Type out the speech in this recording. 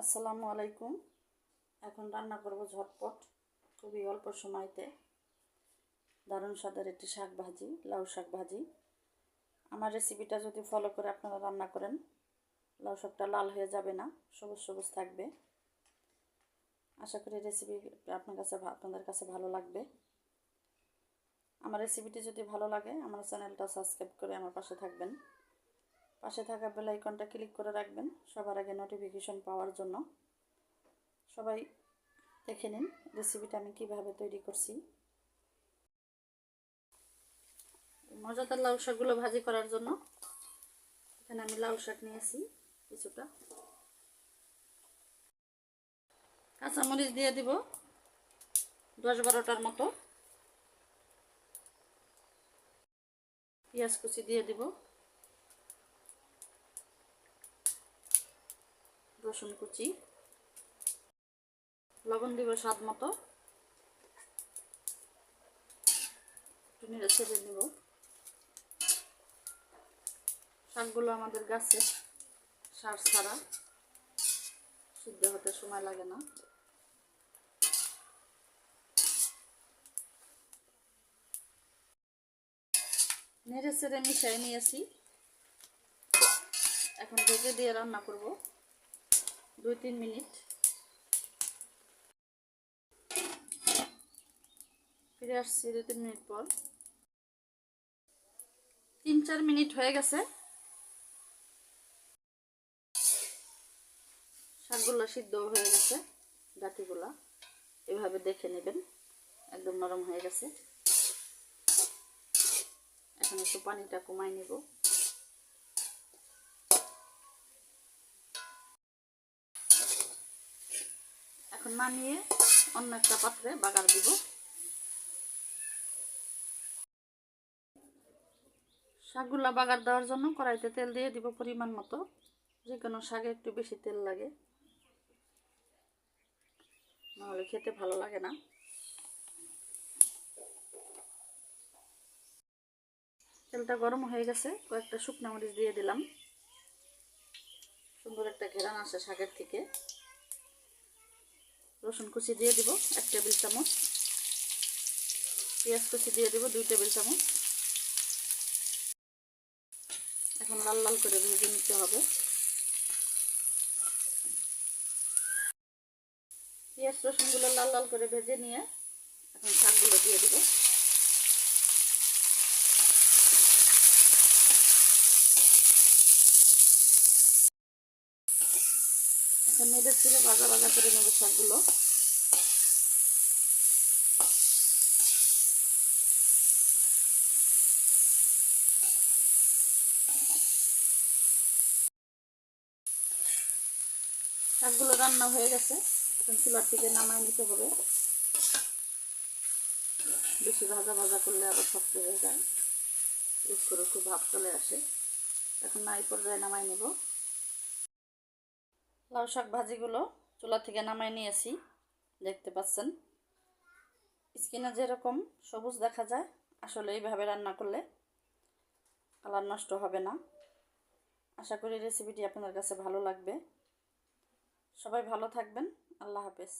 আসসালামু আলাইকুম। এখন রান্না করব ঝটপট, খুবই অল্প সময়তে। দারুণ স্বাদের একটি শাক ভাজি, লাউ শাক ভাজি। আমার রেসিপিটা যদি ফলো করে আপনারা রান্না করেন, লাউ শাকটা লাল হয়ে যাবে না, সবুজ সবুজ থাকবে। আশা করি রেসিপি আপনার কাছে আপনাদের কাছে ভালো লাগবে। আমার রেসিপিটি যদি ভালো লাগে, আমার চ্যানেলটা সাবস্ক্রাইব করে আমার পাশে থাকবেন। পাশে থাকা বেল আইকনটা ক্লিক করে রাখবেন, সবার আগে নোটিফিকেশন পাওয়ার জন্য। সবাই দেখে নিন রেসিপিটা আমি কীভাবে তৈরি করছি। মজাদার লাউ শাকগুলো ভাজি করার জন্য এখানে আমি লাউ শাক নিয়েছি কিছুটা। কাঁচামরিচ দিয়ে দিব দশ বারোটার মতো। পেঁয়াজ কুচি দিয়ে দিব। রসুন কুচি, লবণ দিব স্বাদ মতো। ছেড়ে দেব শাকগুলো আমাদের গাছে সার ছাড়া সিদ্ধ হতে সময় লাগে না। নেড়ে ছেড়ে মিশাই নিয়েছি। এখন ঢেকে দিয়ে রান্না করব। দুই তিন মিনিট। ফিরে আসছি দু তিন মিনিট পর। তিন চার মিনিট হয়ে গেছে। শাকগুলো সিদ্ধ হয়ে গেছে ডাটিগুলা এভাবে দেখে নেবেন, একদম নরম হয়ে গেছে। এখন একটু পানিটা কমাই নেব। নামিয়ে অন্য একটা পাত্রে বাগার দিব। শাকগুলা বাগার দেওয়ার জন্য কড়াইতে তেল দিয়ে দিব পরিমাণ মতো। যে কোনো শাকে একটু বেশি তেল লাগে। নাহলে খেতে ভালো লাগে না। তেলটা গরম হয়ে গেছে, কয়েকটা শুকনো মরিচ দিয়ে দিলাম। সুন্দর একটা ঘেরান আসে শাকের থেকে। রসুন কুচি দিয়ে দিব, এক টেবিল চামচ। পেঁয়াজ কুচি দিয়ে দিব, দুই টেবিল চামচ। এখন লাল লাল করে ভেজে নিতে হবে। পেঁয়াজ রসুনগুলো লাল লাল করে ভেজে নিয়ে এখন শাকগুলো দিয়ে দিব। মেয়েদের ছিল বাজা বাজা করে নেব শাকগুলো। শাকগুলো রান্না হয়ে গেছে। এখন চুলার থেকে নামায় নিতে হবে। বেশি ভাজা ভাজা করলে আবার শক্ত হয়ে যায়। করে খুব ভাব চলে আসে। এখন না এই পর্যায়ে নামাই নেব। লাউ শাক ভাজিগুলো চুলা থেকে নামাই নিয়েছি, দেখতে পাচ্ছেন। স্কিনে যেরকম সবুজ দেখা যায়, আসলে এইভাবে রান্না করলে কালার নষ্ট হবে না। আশা করি রেসিপিটি আপনার কাছে ভালো লাগবে। সবাই ভালো থাকবেন, আল্লাহ হাফেজ।